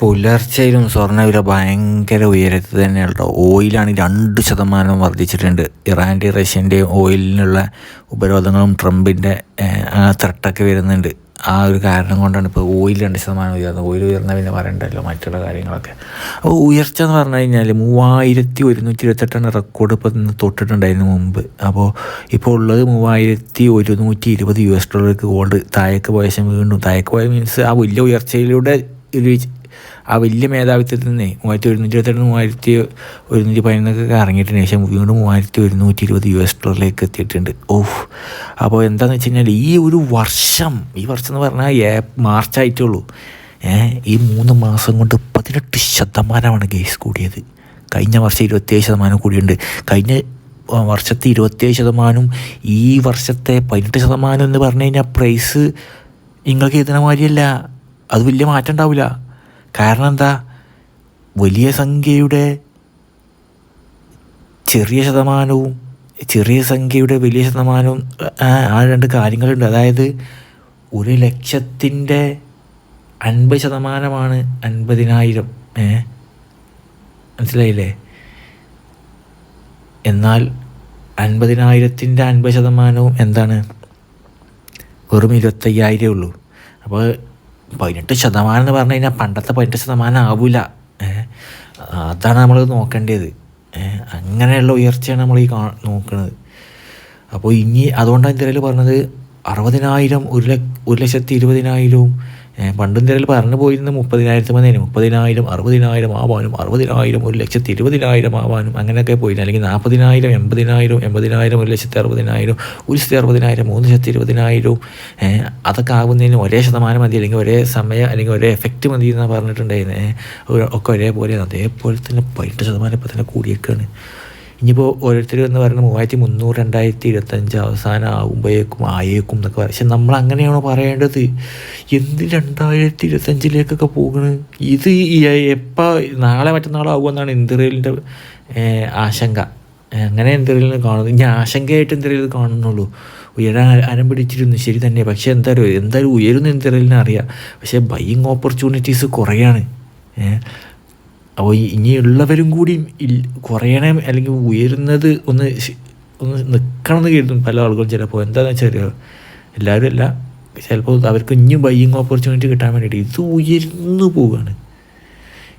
പുലർച്ചയിലും സ്വർണവില ഭയങ്കര ഉയരത്തിൽ കേട്ടോ. ഓയിലാണ് രണ്ട് ശതമാനം വർദ്ധിച്ചിട്ടുണ്ട്. ഇറാന്റെയും റഷ്യന്റെയും ഓയിലിനുള്ള ഉപരോധങ്ങളും ട്രംപിന്റെ ആ ത്രട്ടൊക്കെ വരുന്നുണ്ട്. ആ ഒരു കാരണം കൊണ്ടാണ് ഇപ്പോൾ ഓയിൽ രണ്ട് ശതമാനം ഉയർന്നത്. ഓയിൽ ഉയർന്ന പിന്നെ പറയണ്ടല്ലോ മറ്റുള്ള കാര്യങ്ങളൊക്കെ. അപ്പോൾ ഉയർച്ച എന്ന് പറഞ്ഞു കഴിഞ്ഞാൽ മൂവായിരത്തി ഒരുന്നൂറ്റി ഇരുപത്തെട്ടാണ് റെക്കോർഡ് ഇപ്പോൾ ഇന്ന് തൊട്ടിട്ടുണ്ടായിരുന്നു മുമ്പ്. അപ്പോൾ ഇപ്പോൾ ഉള്ളത് മൂവായിരത്തി ഒരുന്നൂറ്റി ഇരുപത് യു എസ് ഡോളർക്ക് ഗോൾഡ്. താഴേക്ക് പോയ ശേഷം വീണ്ടും താഴേക്ക് പോയ മീൻസ് ആ വലിയ ഉയർച്ചയിലൂടെ ഒരു ആ വലിയ മേധാവിത്വത്തിൽ നിന്ന് മൂവായിരത്തി ഒരുന്നൂറ്റി ഇരുപത്തെട്ട് മൂവായിരത്തി ഒരുന്നൂറ്റി പതിനൊന്നൊക്കെ ഇറങ്ങിയിട്ടുണ്ട്. ശേഷം വീണ്ടും മൂവായിരത്തി ഒരുന്നൂറ്റി ഇരുപത് യു എസ് ഡോളറിലേക്ക് എത്തിയിട്ടുണ്ട്. ഓഫ് അപ്പോൾ എന്താണെന്ന് വെച്ച് കഴിഞ്ഞാൽ ഈ ഒരു വർഷം ഈ വർഷം എന്ന് പറഞ്ഞാൽ ഏ മാർച്ച് ആയിട്ടുള്ളൂ. ഈ മൂന്ന് മാസം കൊണ്ട് പതിനെട്ട് ശതമാനമാണ് കേസ് കൂടിയത്. കഴിഞ്ഞ വർഷം ഇരുപത്തേഴ് ശതമാനം കൂടിയുണ്ട് കഴിഞ്ഞ വർഷത്തെ ഇരുപത്തേഴ് ശതമാനവും ഈ വർഷത്തെ പതിനെട്ട് ശതമാനം എന്ന് പറഞ്ഞു കഴിഞ്ഞാൽ പ്രൈസ് നിങ്ങൾക്ക് എഴുതുന്ന മാതിരിയല്ല. അത് വലിയ മാറ്റം ഉണ്ടാവില്ല. കാരണം എന്താ? വലിയ സംഖ്യയുടെ ചെറിയ ശതമാനവും ചെറിയ സംഖ്യയുടെ വലിയ ശതമാനവും ആ രണ്ട് കാര്യങ്ങളുണ്ട്. അതായത് ഒരു ലക്ഷത്തിന്റെ അൻപത് ശതമാനമാണ് അൻപതിനായിരം. ഏ? മനസ്സിലായില്ലേ? എന്നാൽ അൻപതിനായിരത്തിന്റെ അൻപത് ശതമാനവും എന്താണ്? വെറും ഇരുപത്തയ്യായിരമേ ഉള്ളൂ. അപ്പോൾ പതിനെട്ട് ശതമാനം എന്ന് പറഞ്ഞു കഴിഞ്ഞാൽ പണ്ടത്തെ പതിനെട്ട് ശതമാനം ആവില്ല അതാണ് നമ്മൾ നോക്കേണ്ടത്. അങ്ങനെയുള്ള ഉയർച്ചയാണ് നമ്മൾ ഈ കാ നോക്കുന്നത് അപ്പോൾ ഇനി അതുകൊണ്ടാണ് ഇന്ത്യയിൽ പറഞ്ഞത് അറുപതിനായിരം ഒരു ലക്ഷ ഒരു ലക്ഷത്തി ഇരുപതിനായിരവും പണ്ട് തിരയിൽ പറഞ്ഞു പോയിരുന്നത് മുപ്പതിനായിരത്തി മതി മുപ്പതിനായിരം അറുപതിനായിരം ആവാനും അറുപതിനായിരം ഒരു ലക്ഷത്തി ഇരുപതിനായിരം ആവാനും അങ്ങനെയൊക്കെ പോയിരുന്നു. അല്ലെങ്കിൽ നാൽപ്പതിനായിരം എൺപതിനായിരം എൺപതിനായിരം ഒരു ലക്ഷത്തി അറുപതിനായിരം ഒരു ലക്ഷത്തി അറുപതിനായിരം മൂന്ന് ലക്ഷത്തി ഇരുപതിനായിരവും അതൊക്കെ ആകുന്നതിന് ഒരേ ശതമാനം മതി. അല്ലെങ്കിൽ ഒരേ സമയം അല്ലെങ്കിൽ ഒരേ എഫക്റ്റ് മതി എന്നാണ് പറഞ്ഞിട്ടുണ്ടായിരുന്നത് ഒക്കെ ഒരേപോലെ അതേപോലെ തന്നെ പതിനെട്ട് ശതമാനം ഇപ്പം തന്നെ കൂടിയേക്കാണ്. ഇനിയിപ്പോൾ ഓരോരുത്തർ എന്ന് പറയുന്നത് മൂവായിരത്തി മുന്നൂറ് രണ്ടായിരത്തി ഇരുപത്തഞ്ച് അവസാനം ആകുമ്പോഴേക്കും ആയേക്കും എന്നൊക്കെ പറയും. പക്ഷെ നമ്മൾ അങ്ങനെയാണോ പറയേണ്ടത്? എന്ത് രണ്ടായിരത്തി ഇരുപത്തഞ്ചിലേക്കൊക്കെ പോകണ്? ഇത് എപ്പോൾ നാളെ മറ്റന്നാളോ എന്നാണ് ഇന്ത്യയിലിന്റെ ആശങ്ക. അങ്ങനെ എന്തെങ്കിലും കാണുന്നു ഇനി ആശങ്കയായിട്ട് എന്തെങ്കിലും കാണുന്നുള്ളൂ. ഉയരാൻ അരം പിടിച്ചിരുന്നു. ശരി തന്നെ. പക്ഷേ എന്തായാലും എന്തായാലും ഉയരുന്ന എന്തെങ്കിലും അറിയാം. പക്ഷേ ബൈയിങ് ഓപ്പർച്യൂണിറ്റീസ് കുറയാണ്. അപ്പോൾ ഇനിയുള്ളവരും കൂടി കുറയണം അല്ലെങ്കിൽ ഉയരുന്നത് ഒന്ന് ഒന്ന് നിൽക്കണം എന്ന് കരുതും പല ആളുകളും ചിലപ്പോൾ. എന്താണെന്ന് വെച്ചാൽ എല്ലാവരും അല്ല ചിലപ്പോൾ അവർക്ക് ഇനിയും ബൈയിങ് ഓപ്പർച്യൂണിറ്റി കിട്ടാൻ വേണ്ടിയിട്ട് ഇത് ഉയർന്നു പോവുകയാണ്.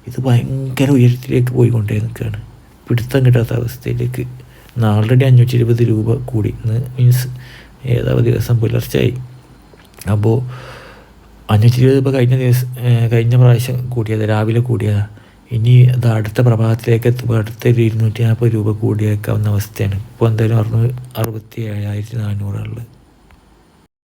ഇത് ഭയങ്കര ഉയരത്തിലേക്ക് പോയിക്കൊണ്ടേ നിൽക്കുകയാണ്. പിടുത്തം കിട്ടാത്ത അവസ്ഥയിലേക്ക്. ആൾറെഡി അഞ്ഞൂറ്റി ഇരുപത് രൂപ കൂടി. ഇന്ന് മീൻസ് ഏതാ ദിവസം പുലർച്ചയായി. അപ്പോൾ അഞ്ഞൂറ്റി ഇരുപത് ഇപ്പോൾ കഴിഞ്ഞ ദിവസം കഴിഞ്ഞ പ്രാവശ്യം കൂടിയത് രാവിലെ കൂടിയതാണ് ഇനി അത് അടുത്ത പ്രഭാതത്തിലേക്ക് എത്തുമ്പോൾ അടുത്ത ഒരു ഇരുന്നൂറ്റി നാൽപ്പത് രൂപ കൂടിയേക്കാവുന്ന അവസ്ഥയാണ്. ഇപ്പോൾ എന്തായാലും അറുന്നൂറ് അറുപത്തി ഏഴായിരത്തി നാനൂറുള്ളത്